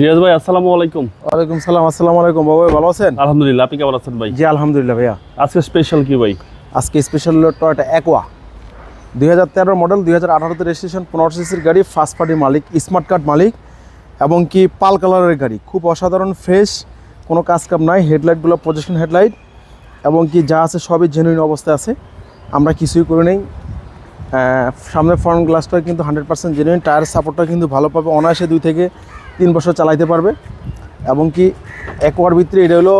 রিয়াজ ভাই আসসালামু আলাইকুম। ওয়ালাইকুম সালাম আসসালামু আলাইকুম। বাবা ভালো আছেন? আলহামদুলিল্লাহ আপনি কেমন আছেন ভাই? জি আলহামদুলিল্লাহ ভাইয়া। আজকে স্পেশাল কি ভাই? আজকে স্পেশাল হলো টয়টা অ্যাকোয়া দুই হাজার তেরো মডেল দুই হাজার আঠারোতে রেজিস্ট্রেশন পনেরো সিসির গাড়ি ফার্স্ট পার্টি মালিক স্মার্ট কার্ড মালিক এবং কি পাল কালারের গাড়ি। খুব অসাধারণ ফ্রেশ কোনো কাজ কাম নাই হেডলাইটগুলো পজিশন হেডলাইট এবং কি যা আছে সবই জেনুইন অবস্থায় আছে। আমরা কিছুই করে নেই। সামনের ফ্রন্ট গ্লাসটা কিন্তু হান্ড্রেড পার্সেন্ট জেনুইন টায়ার সাপোর্টটা কিন্তু ভালো পাবে। অনায়াসে দুই থেকে তিন বছর চালাইতে পারবে। এবং কি একোয়ার ভিতরে এটা হলো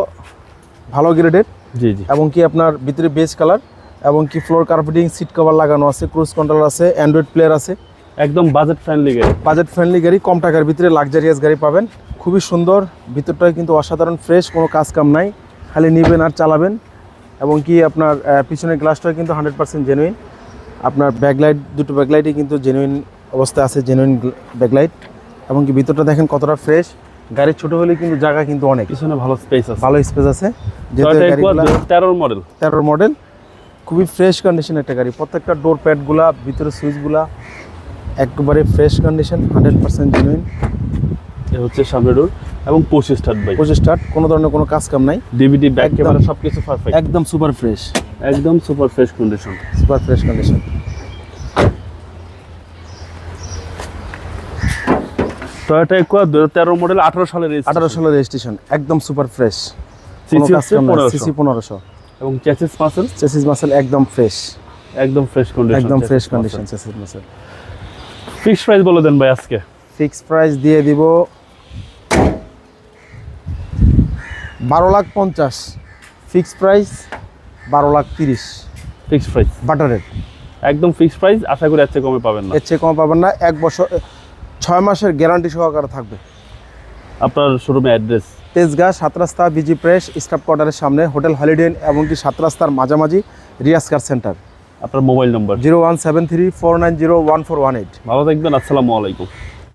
ভালো গ্রেডের জি জি। এবং কি আপনার ভিতরে বেজ কালার এবং কি ফ্লোর কার্পেটিং সিট কভার লাগানো আছে ক্রুজ কন্ট্রোল আছে অ্যান্ড্রয়েড প্লেয়ার আছে। একদম বাজেট ফ্রেন্ডলি গাড়ি। বাজেট ফ্রেন্ডলি গাড়ি কম টাকার ভিতরে লাক্সারিয়াস গাড়ি পাবেন। খুবই সুন্দর ভিতরটা কিন্তু অসাধারণ ফ্রেশ কোনো কাজ কাম নাই। খালি নিবেন আর চালাবেন। এবং কি আপনার পিছনের গ্লাসটা কিন্তু হান্ড্রেড পার্সেন্ট জেনুইন আপনার ব্যাকলাইট দুটো ব্যাকলাইটই কিন্তু জেনুইন অবস্থায় আছে জেনুইন ব্যাকলাইট এবং কি ভিতরটা দেখেন কতটা ফ্রেশ গাড়ি ছোট হলে কিন্তু জায়গা কিন্তু অনেক। পিছনে ভালো স্পেস আছে। ভালো স্পেস আছে। তেরোর মডেল তেরোর মডেল খুবই ফ্রেশ কন্ডিশন একটা গাড়ি। প্রত্যেকটা ডোর প্যাডগুলা ভিতরে সুইচগুলা একবারে fresh condition hundred percent genuine এ হচ্ছে সামনে ডোর এবং পঁচিশ স্টার্ট ভাই পঁচিশ স্টার্ট কোনো ধরনের কোনো কাজ কাম নাই। ডিভিডি ব্যাক ক্যামেরা সব কিছু পারফেক্ট একদম সুপার ফ্রেশ একদম super fresh condition super fresh condition Toyota Aqua দু তেরো মডেল আঠারো সালের আঠারো সালের রেজিস্ট্রেশন একদম সুপার ফ্রেশ CC হচ্ছে 1500 সিসি পনেরোশো। এবং চ্যাসিস মাসেল চেসিস মাসেল একদম ফ্রেশ একদম ফ্রেশ কন্ডিশন একদম ফ্রেশ কন্ডিশন চেসিস মাসেল ফিক্স প্রাইস বলে দেন ভাই আজকে। ফিক্স প্রাইস দিয়ে দিব বারো লাখ পঞ্চাশ। ফিক্স প্রাইস বারো লাখ তিরিশ। ফিক্স প্রাইস বাটারের একদম ফিক্স প্রাইস আশা করি এর চেয়ে কমে পাবেন না। এর চেয়ে কম পাবেন না। এক বছর ছয় মাসের গ্যারান্টি সহকারে থাকবে। আপনার শোরুমে অ্যাড্রেস তেজগাঁ সাত রাস্তা বিজি প্রেস স্টাফ কোয়ার্টারের সামনে হোটেল হলিডে এমনকি সাত রাস্তার মাঝামাঝি রিয়াজ কার সেন্টার আপনার mobile number zero one seven three four nine zero one four one eight ভালো থাকবেন আসসালামু আলাইকুম।